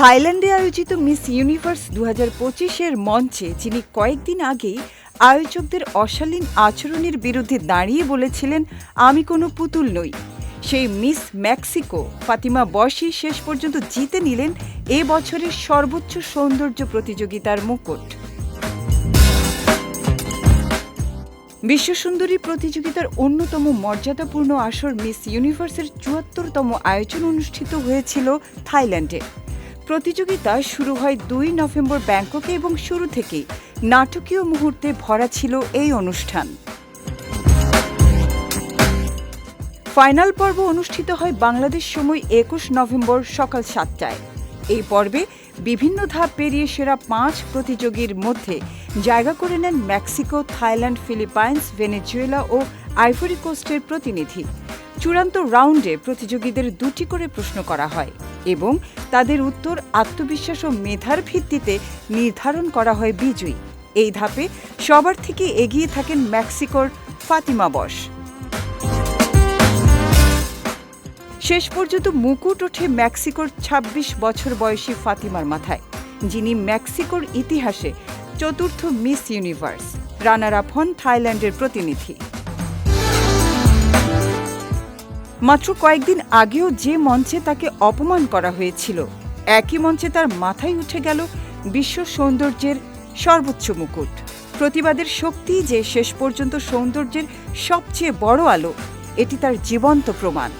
থাইল্যান্ডে আয়োজিত miss universe দু হাজার পঁচিশের মঞ্চে, যিনি কয়েকদিন আগেই আয়োজকদের অশালীন আচরণের বিরুদ্ধে দাঁড়িয়ে বলেছিলেন, আমি কোনো পুতুল নই। সেই মিস মেক্সিকো ফাতিমা বসি শেষ পর্যন্ত জিতে নিলেন এ বছরের সর্বোচ্চ সৌন্দর্য প্রতিযোগিতার মুকুট। বিশ্বসুন্দরী প্রতিযোগিতার অন্যতম মর্যাদাপূর্ণ আসর মিস ইউনিভার্সের চুয়াত্তরতম আয়োজন অনুষ্ঠিত হয়েছিল থাইল্যান্ডে। প্রতিযোগিতা শুরু হয় দুই নভেম্বর ব্যাংককে এবং শুরু থেকেই। নাটকীয় মুহূর্তে ভরা ছিল এই অনুষ্ঠান। ফাইনাল পর্ব অনুষ্ঠিত হয় বাংলাদেশ সময় একুশ নভেম্বর সকাল সাতটায়। এই পর্বে বিভিন্ন ধাপ পেরিয়ে সেরা পাঁচ প্রতিযোগীর মধ্যে জায়গা করে নেন মেক্সিকো, থাইল্যান্ড, ফিলিপাইন্স, ভেনেজুয়েলা ও আইভরি কোস্টের প্রতিনিধি। চূড়ান্ত রাউন্ডে প্রতিযোগীদের দুটি করে প্রশ্ন করা হয় এবং তাদের উত্তর আত্মবিশ্বাস ও মেধার ভিত্তিতে নির্ধারণ করা হয় বিজয়ী। এই ধাপে সবার থেকে এগিয়ে থাকেন মেক্সিকোর ফাতিমা বশ। শেষ পর্যন্ত মুকুট ওঠে মেক্সিকোর ২৬ বছর বয়সী ফাতিমার মাথায়, যিনি মেক্সিকোর ইতিহাসে চতুর্থ মিস ইউনিভার্স রানার আপ হন থাইল্যান্ডের প্রতিনিধি। মাত্র কয়েকদিন আগেও যে মঞ্চে তাকে অপমান করা হয়েছিল, একই মঞ্চে তার মাথায় উঠে গেল বিশ্ব সৌন্দর্যের সর্বোচ্চ মুকুট। প্রতিবাদের শক্তি যে শেষ পর্যন্ত সৌন্দর্যের সবচেয়ে বড় আলো, এটি তার জীবন্ত প্রমাণ।